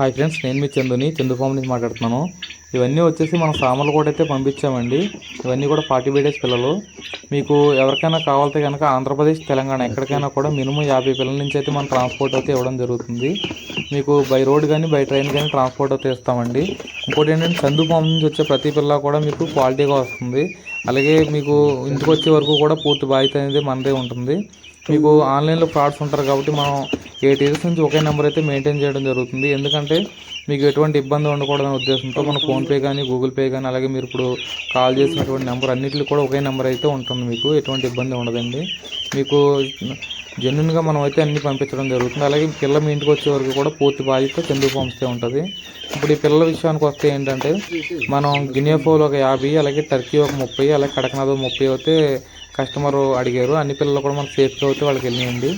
Hi friends నేను మీ చందుని Chandu form నుంచి మాట్లాడుతున్నాను. ఇవన్నీ వచ్చేసి మనం సామర్లు కూడా అయితే పంపించామండి. ఇవన్నీ కూడా ఫార్టీ బై డేస్ పిల్లలు. మీకు ఎవరికైనా కావాలితే కనుక ఆంధ్రప్రదేశ్ తెలంగాణ ఎక్కడికైనా కూడా మినిమం యాభై పిల్లల నుంచి అయితే మనం ట్రాన్స్పోర్ట్ అయితే ఇవ్వడం జరుగుతుంది. మీకు బై రోడ్ కానీ బై ట్రైన్ కానీ ట్రాన్స్పోర్ట్ అయితే ఇస్తామండి. ఇంకోటి ఏంటంటే చందు ఫామ్ నుంచి వచ్చే ప్రతి పిల్ల కూడా మీకు క్వాలిటీగా వస్తుంది. అలాగే మీకు ఇంటికి వచ్చే వరకు కూడా పూర్తి బాధ్యత అనేది మనదే ఉంటుంది. మీకు ఆన్లైన్లో ఫ్రాడ్స్ ఉంటారు కాబట్టి మనం ఎయిట్ ఇయర్స్ నుంచి ఒకే నెంబర్ అయితే మెయింటైన్ చేయడం జరుగుతుంది. ఎందుకంటే మీకు ఎటువంటి ఇబ్బంది ఉండకూడదనే ఉద్దేశంతో మన ఫోన్పే కానీ గూగుల్ పే కానీ అలాగే మీరు ఇప్పుడు కాల్ చేసినటువంటి నెంబర్ అన్నిటిలో కూడా ఒకే నెంబర్ అయితే ఉంటుంది మీకు. ఎటువంటి ఇబ్బంది ఉండదండి. మీకు జెన్యున్గా మనం అయితే అన్ని పంపించడం జరుగుతుంది. అలాగే పిల్ల మీ ఇంటికి వచ్చే వరకు కూడా పూర్తి బాధ్యత చందు పంపిస్తే ఉంటుంది. ఇప్పుడు ఈ పిల్లల విషయానికి వస్తే ఏంటంటే మనం గినియా ఒక యాభై అలాగే టర్కీ ఒక ముప్పై అలాగే కడకనాథ్ ఒక ముప్పై అయితే కస్టమర్ అడిగారు. అన్ని పిల్లలు కూడా మనకు సేఫ్గా అయితే వాళ్ళకి వెళ్ళినాయండి.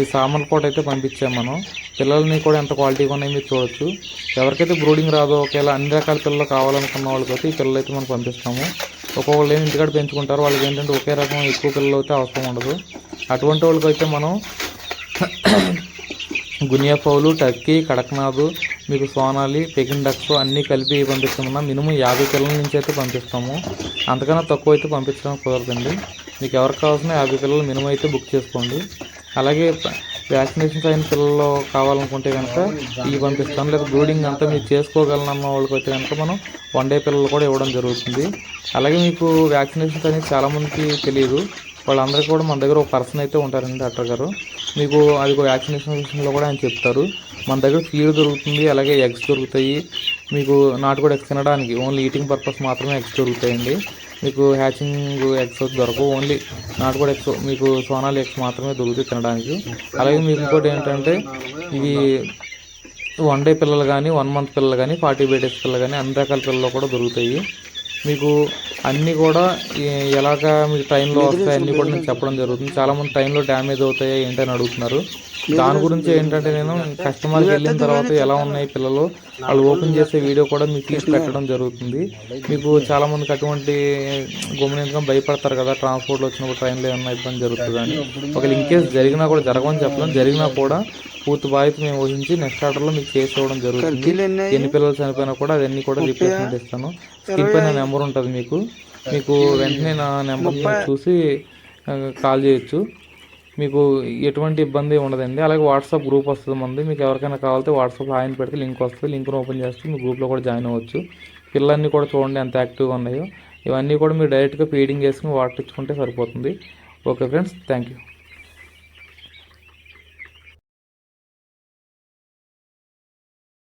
ఈ సామాన్లు కూడా అయితే పంపించాం మనం. పిల్లల్ని కూడా ఎంత క్వాలిటీగా ఉన్నాయో మీరు చూడొచ్చు. ఎవరికైతే బ్రూడింగ్ రాదో ఒకవేళ అన్ని రకాల పిల్లలు కావాలనుకున్న వాళ్ళకైతే ఈ పిల్లలు అయితే మనం పంపిస్తాము. ఒక్కొక్కళ్ళు ఏమి ఇంటికాడ పెంచుకుంటారు. వాళ్ళకి ఏంటంటే ఒకే రకం ఎక్కువ పిల్లలు అయితే అవసరం ఉండదు. అటువంటి వాళ్ళకైతే మనం గునియా పౌలు టర్కీ కడక్నాథ్ మీకు సోనాలి పెకిన్ డక్స్ అన్నీ కలిపి పంపిస్తున్నాం. మినిమం యాభై పిల్లల నుంచి అయితే పంపిస్తాము. అంతకన్నా తక్కువ అయితే పంపించడం కుదరదండి. మీకు ఎవరికి కావాల్సిన యాభై పిల్లలు మినిమం అయితే బుక్ చేసుకోండి. అలాగే వ్యాక్సినేషన్స్ అయిన పిల్లలు కావాలనుకుంటే కనుక ఇవి పంపిస్తాం. లేదా బ్రూడింగ్ అంతా మీరు చేసుకోగలనన్న వాళ్ళకి అయితే కనుక మనం వన్ డే పిల్లలు కూడా ఇవ్వడం జరుగుతుంది. అలాగే మీకు వ్యాక్సినేషన్స్ అనేది చాలామందికి తెలియదు. వాళ్ళందరికీ కూడా మన దగ్గర ఒక పర్సన్ అయితే ఉంటారండి డాక్టర్ గారు. మీకు అది ఒక వ్యాక్సినేషన్ విషయంలో కూడా ఆయన చెప్తారు. మన దగ్గర ఫీడ్ దొరుకుతుంది అలాగే ఎగ్స్ దొరుకుతాయి. మీకు నాటుకోడి ఎగ్స్ తినడానికి ఓన్లీ ఈటింగ్ పర్పస్ మాత్రమే ఎగ్స్ దొరుకుతాయండి. మీకు హ్యాచింగ్ ఎగ్స్ దొరకవు ఓన్లీ నాటుకోడి ఎగ్స్ మీకు సోనాలి ఎగ్స్ మాత్రమే దొరుకుతాయి తినడానికి. అలాగే మీకు ఇంకోటి ఏంటంటే ఇవి వన్ డే పిల్లలు కానీ వన్ మంత్ పిల్లలు కానీ ఫార్టీ బై డేస్ పిల్లలు కానీ అన్ని రకాల పిల్లలు కూడా దొరుకుతాయి. మీకు అన్నీ కూడా ఎలాగా మీకు ట్రైన్లో వస్తాయి అన్నీ కూడా నేను చెప్పడం జరుగుతుంది. చాలామంది ట్రైన్లో డ్యామేజ్ అవుతాయా ఏంటని అడుగుతున్నారు. దాని గురించి ఏంటంటే నేను కస్టమర్కి వెళ్ళిన తర్వాత ఎలా ఉన్నాయి పిల్లలు వాళ్ళు ఓపెన్ చేసే వీడియో కూడా మీకు తీసి పెట్టడం జరుగుతుంది. మీకు చాలామందికి అటువంటి గమనించడం భయపడతారు కదా ట్రాన్స్పోర్ట్లో వచ్చినప్పుడు ట్రైన్లో ఏమన్నా ఇబ్బంది జరుగుతుందని ఒకవేళ ఇన్ కేసు జరిగినా కూడా జరగమని చెప్పలేం. జరిగినా కూడా పూర్తి బాధ్యత మేము వహించి నెక్స్ట్ ఆర్డర్లో మీకు చేసి ఇవ్వడం జరుగుతుంది. ఎన్ని పిల్లలు చనిపోయినా కూడా అవన్నీ కూడా రీప్లేస్మెంట్ ఇస్తాను. స్క్రీన్ పైన నెంబర్ ఉంటుంది మీకు. మీకు వెంటనే నా నెంబర్ని చూసి కాల్ చేయొచ్చు. మీకు ఎటువంటి ఇబ్బంది ఉండదండి. అలాగే వాట్సాప్ గ్రూప్ వస్తుంది మంది. మీకు ఎవరికైనా కావాలంటే వాట్సాప్లో ఆయన పెడితే లింక్ వస్తుంది. లింక్ను ఓపెన్ చేస్తే మీ గ్రూప్లో కూడా జాయిన్ అవ్వచ్చు. పిల్లలన్నీ కూడా చూడండి ఎంత యాక్టివ్గా ఉన్నాయో. ఇవన్నీ కూడా మీరు డైరెక్ట్గా ఫీడింగ్ చేసుకుని వాటర్ ఇచ్చుకుంటే సరిపోతుంది. Okay friends thank you